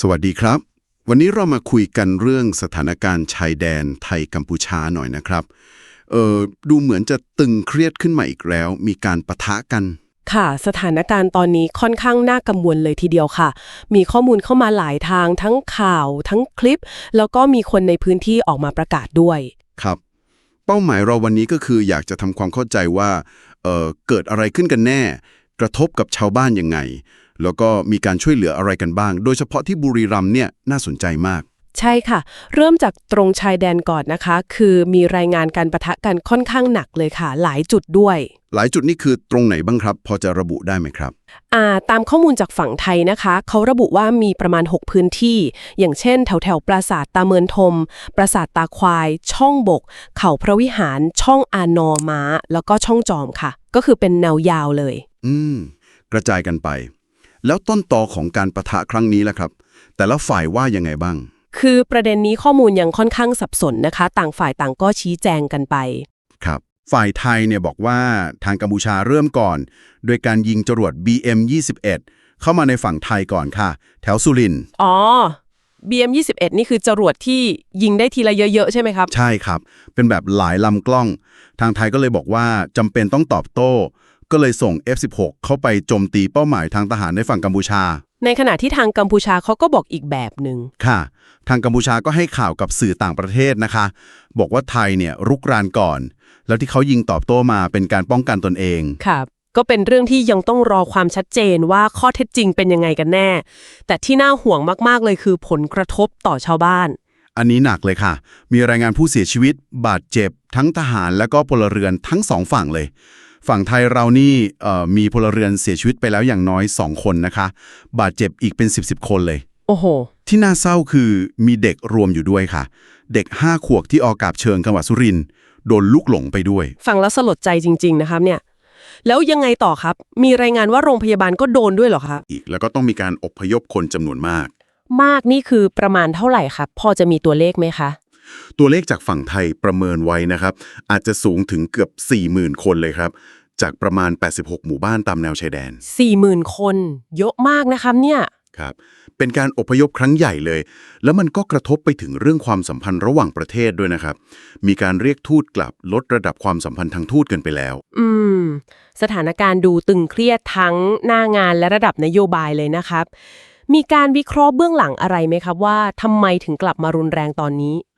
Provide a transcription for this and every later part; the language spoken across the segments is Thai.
สวัสดีครับ วันนี้เรามาคุยกันเรื่องสถานการณ์ชายแดนไทยกัมพูชาหน่อยนะครับเออดูเหมือนจะตึงเครียดขึ้นมาอีกแล้ว มีการปะทะกัน ค่ะ สถานการณ์ตอนนี้ค่อนข้างน่ากังวลเลยทีเดียวค่ะ มีข้อมูลเข้ามาหลายทางทั้งข่าว ทั้งคลิป แล้วก็มีคนในพื้นที่ออกมาประกาศด้วย ครับ เป้าหมายเราวันนี้ก็คืออยากจะทำความเข้าใจว่าเออเกิดอะไรขึ้นกันแน่ กระทบกับชาวบ้านยังไง แล้วก็มีการช่วยเหลืออะไรกันบ้าง โดยเฉพาะที่บุรีรัมย์เนี่ยน่าสนใจมาก ใช่ค่ะ เริ่มจากตรงชายแดนก่อนนะคะ คือมีรายงานการประทะกันค่อนข้างหนักเลยค่ะ หลายจุดด้วย หลายจุดนี่คือตรงไหนบ้างครับ พอจะระบุได้ไหมครับ อ่าตามข้อมูลจากฝั่งไทยนะคะ เขาระบุว่ามีประมาณ 6 พื้นที่ อย่างเช่น แถวแถวๆปราสาทตาเมินทม ปราสาทตาควาย ช่องบก เขาพระวิหาร ช่องอานอม้า แล้วก็ช่องจอมค่ะ ก็คือเป็นแนวยาวเลย อืม กระจายกันไป แล้วต้นตอของการประทะครั้งนี้ล่ะครับ แต่ละฝ่ายว่ายังไงบ้าง คือประเด็นนี้ข้อมูลยังค่อนข้างสับสนนะคะ ต่างฝ่ายต่างก็ชี้แจงกันไป ครับ ฝ่ายไทยเนี่ยบอกว่าทางกัมพูชาเริ่มก่อน โดยการยิงจรวด BM21 เข้ามาในฝั่งไทยก่อนค่ะ แถวสุรินทร์อ๋อ BM21 นี่คือจรวดที่ยิงได้ทีละเยอะ ๆ ใช่ไหมครับ ใช่ครับ เป็นแบบหลายลำกล้อง ทางไทยก็เลยบอกว่าจำเป็นต้องตอบโต้ ก็เลยส่ง F16 เข้าไปโจมตีเป้าหมายทางทหารในฝั่งกัมพูชา ในขณะที่ทางกัมพูชาเขาก็บอกอีกแบบหนึ่งค่ะ ทางกัมพูชาก็ให้ข่าวกับสื่อต่างประเทศนะคะ บอกว่าไทยเนี่ยรุกรานก่อน แล้วที่เขายิงตอบโต้มาเป็นการป้องกันตนเองครับ ก็เป็นเรื่องที่ยังต้องรอความชัดเจนว่าข้อเท็จจริงเป็นยังไงกันแน่ แต่ที่น่าห่วงมากๆเลยคือผลกระทบต่อชาวบ้าน อันนี้หนักเลยค่ะ มีรายงานผู้เสียชีวิต บาดเจ็บ ทั้งทหารและก็พลเรือนทั้งสองฝั่งเลย ฝั่งไทยเรานี่เอ่อมีพลเรือนเสียชีวิตไปแล้วอย่างน้อย 2 คนนะคะ บาดเจ็บอีกเป็น 10บสคนเลย โอ้โห ที่น่าเศร้าคือมีเด็กรวมอยู่ด้วยค่ะ เด็ก 5 ขวบที่ออกกาบเชิงจังหวัดสุรินทร์โดนลูกหลงไปด้วย ฟังแล้วสลดใจจริง ๆ นะครับเนี่ย แล้วยังไงต่อครับ มีรายงานว่าโรงพยาบาลก็โดนด้วยเหรอคะอีกแล้วก็ต้องมีการอพยพคนจำนวนมาก มากนี่คือประมาณเท่าไหร่ครับ พอจะมีตัวเลขไหมคะ ตัวเลขจากฝั่งไทยประเมินไว้นะครับ อาจจะสูงถึงเกือบ 40,000 คนเลยครับ จากประมาณ 86 หมู่บ้านตามแนวชายแดน 40,000 คน เยอะมากนะครับเนี่ย ครับ เป็นการอพยพครั้งใหญ่เลย แล้วมันก็กระทบไปถึงเรื่องความสัมพันธ์ระหว่างประเทศด้วยนะครับ มีการเรียกทูตกลับลดระดับความสัมพันธ์ทางทูตกันไปแล้ว อืม สถานการณ์ดูตึงเครียดทั้งหน้างานและระดับนโยบายเลยนะครับ มีการวิเคราะห์เบื้องหลังอะไรไหมครับว่าทำไมถึงกลับมารุนแรงตอนนี้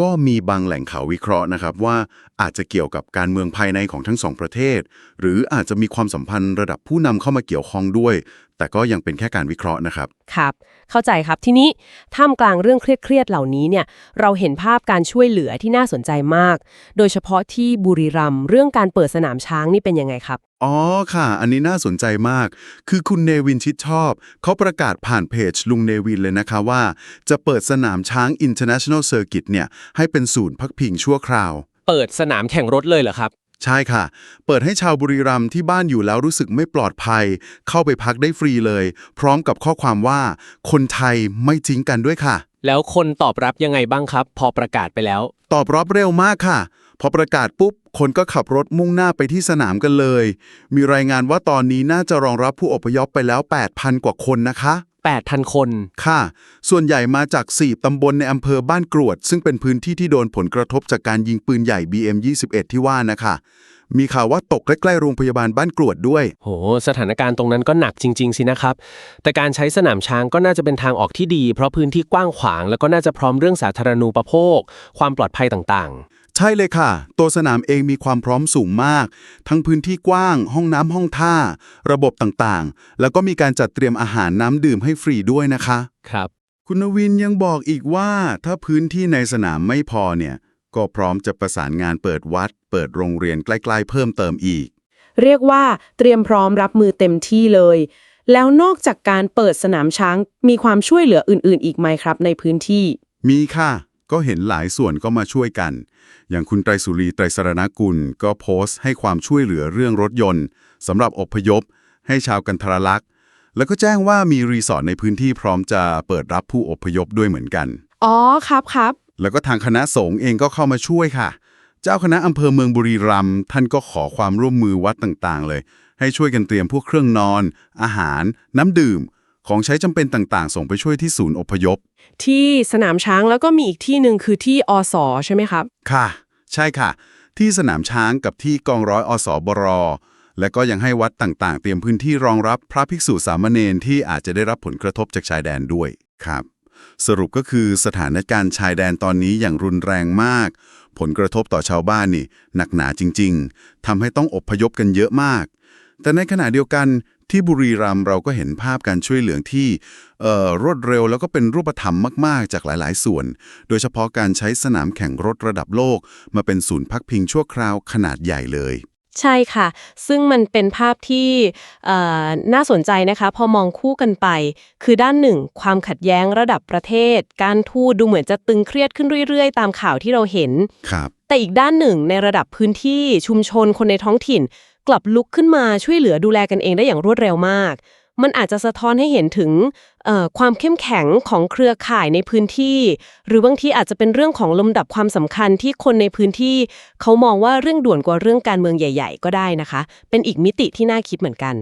ก็มีบางแหล่งข่าววิเคราะห์นะครับว่าอาจจะเกี่ยวกับการเมืองภายในของทั้งสองประเทศ หรืออาจจะมีความสัมพันธ์ระดับผู้นำเข้ามาเกี่ยวข้องด้วย แต่ก็ยังเป็นแค่การวิเคราะห์นะครับครับ เข้าใจครับทีนี้ท่ามกลางเรื่องเครียดๆเหล่านี้เนี่ยเราเห็นภาพการช่วยเหลือที่น่าสนใจมาก โดยเฉพาะที่บุรีรัมย์เรื่องการเปิดสนามช้างนี่เป็นยังไงครับอ๋อค่ะ อันนี้น่าสนใจมาก คือคุณเนวินชิดชอบ เขาประกาศผ่านเพจลุงเนวินเลยนะคะว่า จะเปิดสนามช้าง International Circuit เนี่ยให้เป็นศูนย์พักพิงชั่วคราว เปิดสนามแข่งรถเลยเหรอครับ ใช่ค่ะ เปิดให้ชาวบุรีรัมย์ที่บ้านอยู่แล้วรู้สึกไม่ปลอดภัย เข้าไปพักได้ฟรีเลย พร้อมกับข้อความว่า คนไทยไม่ทิ้งกันด้วยค่ะ แล้วคนตอบรับยังไงบ้างครับ พอประกาศไปแล้ว ตอบรับเร็วมากค่ะ พอประกาศปุ๊บ คนก็ขับรถมุ่งหน้าไปที่สนามกันเลย มีรายงานว่าตอนนี้น่าจะรองรับผู้อพยพไปแล้ว 8,000 กว่าคนนะคะ 8,000 คน ค่ะ ส่วนใหญ่มาจาก 4 ตำบลในอำเภอบ้านกรวด ซึ่งเป็นพื้นที่ที่โดนผลกระทบจากการยิงปืนใหญ่ BM21 ที่ว่านะคะ มีข่าวว่าตกใกล้ๆโรงพยาบาลบ้านกรวดด้วย โห สถานการณ์ตรงนั้นก็หนักจริง ๆ สินะครับ แต่การใช้สนามช้างก็น่าจะเป็นทางออกที่ดี เพราะพื้นที่กว้างขวาง แล้วก็น่าจะพร้อมเรื่องสาธารณูปโภค ความปลอดภัยต่าง ใช่เลยค่ะ ตัวสนามเองมีความพร้อมสูงมาก ทั้งพื้นที่กว้าง ห้องน้ำห้องท่า ระบบต่างๆ แล้วก็มีการจัดเตรียมอาหารน้ำดื่มให้ฟรีด้วยนะคะๆครับ คุณนวินยังบอกอีกว่าถ้าพื้นที่ในสนามไม่พอเนี่ย ก็พร้อมจะประสานงานเปิดวัด เปิดโรงเรียนใกล้ๆ เพิ่มเติมอีก เรียกว่าเตรียมพร้อมรับมือเต็มที่เลย แล้วนอกจากการเปิดสนามช้างมีความช่วยเหลืออื่น ๆ อีกไหมครับ ในพื้นที่ มีค่ะ ก็เห็นหลายส่วนก็มาช่วยกัน อย่างคุณไตรสุรีไตรสรณกุล ก็โพสต์ให้ความช่วยเหลือเรื่องรถยนต์สำหรับอพยพ ให้ชาวกันทรลักษณ์ แล้วก็แจ้งว่ามีรีสอร์ทในพื้นที่พร้อมจะเปิดรับผู้อพยพด้วยเหมือนกัน อ๋อครับครับ แล้วก็ทางคณะสงฆ์เองก็เข้ามาช่วยค่ะ เจ้าคณะอำเภอเมืองบุรีรัมย์ท่านก็ขอความร่วมมือวัดต่างๆ เลย ให้ช่วยกันเตรียมพวกเครื่องนอน อาหาร น้ำดื่ม ของใช้จำเป็นต่างๆ ส่งไปช่วยที่ศูนย์อพยพ ที่สนามช้างแล้วก็มีอีกที่หนึ่งคือที่อสใช่ไหมครับ ค่ะ ใช่ค่ะ ที่สนามช้างกับที่กองร้อยอสบรและก็ยังให้วัดต่างๆ เตรียมพื้นที่รองรับพระภิกษุสามเณรที่อาจจะได้รับผลกระทบจากชายแดนด้วยครับ สรุปก็คือสถานการณ์ชายแดนตอนนี้อย่างรุนแรงมาก ผลกระทบต่อชาวบ้านนี่ หนักหนาจริง ๆทำให้ต้องอพยพกันเยอะมาก แต่ในขณะเดียวกัน ที่บุรีรัมย์เราก็เห็นภาพการช่วยเหลือที่เอ่อรวดเร็วแล้วก็เป็นรูปธรรมมาก ๆ จากหลาย ๆ ส่วน โดยเฉพาะการใช้สนามแข่งรถระดับโลก มาเป็นศูนย์พักพิงชั่วคราวขนาดใหญ่เลยใช่ค่ะ ซึ่งมันเป็นภาพที่เอ่อน่าสนใจนะคะ พอมองคู่กันไป คือด้านหนึ่ง ความขัดแย้งระดับประเทศ การทูตดูเหมือนจะตึงเครียดขึ้นเรื่อยๆ ตามข่าวที่เราเห็น ครับ แต่อีกด้านหนึ่งในระดับพื้นที่ชุมชนคนในท้องถิ่น กลับลุกขึ้นมาช่วยเหลือดูแลกันเองได้อย่างรวดเร็วมาก มันอาจจะสะท้อนให้เห็นถึงความเข้มแข็งของเครือข่ายในพื้นที่ หรือบางทีอาจจะเป็นเรื่องของลำดับความสำคัญที่คนในพื้นที่ เขามองว่าเรื่องด่วนกว่าเรื่องการเมืองใหญ่ ๆ ก็ได้นะคะ เป็นอีกมิติที่น่าคิดเหมือนกัน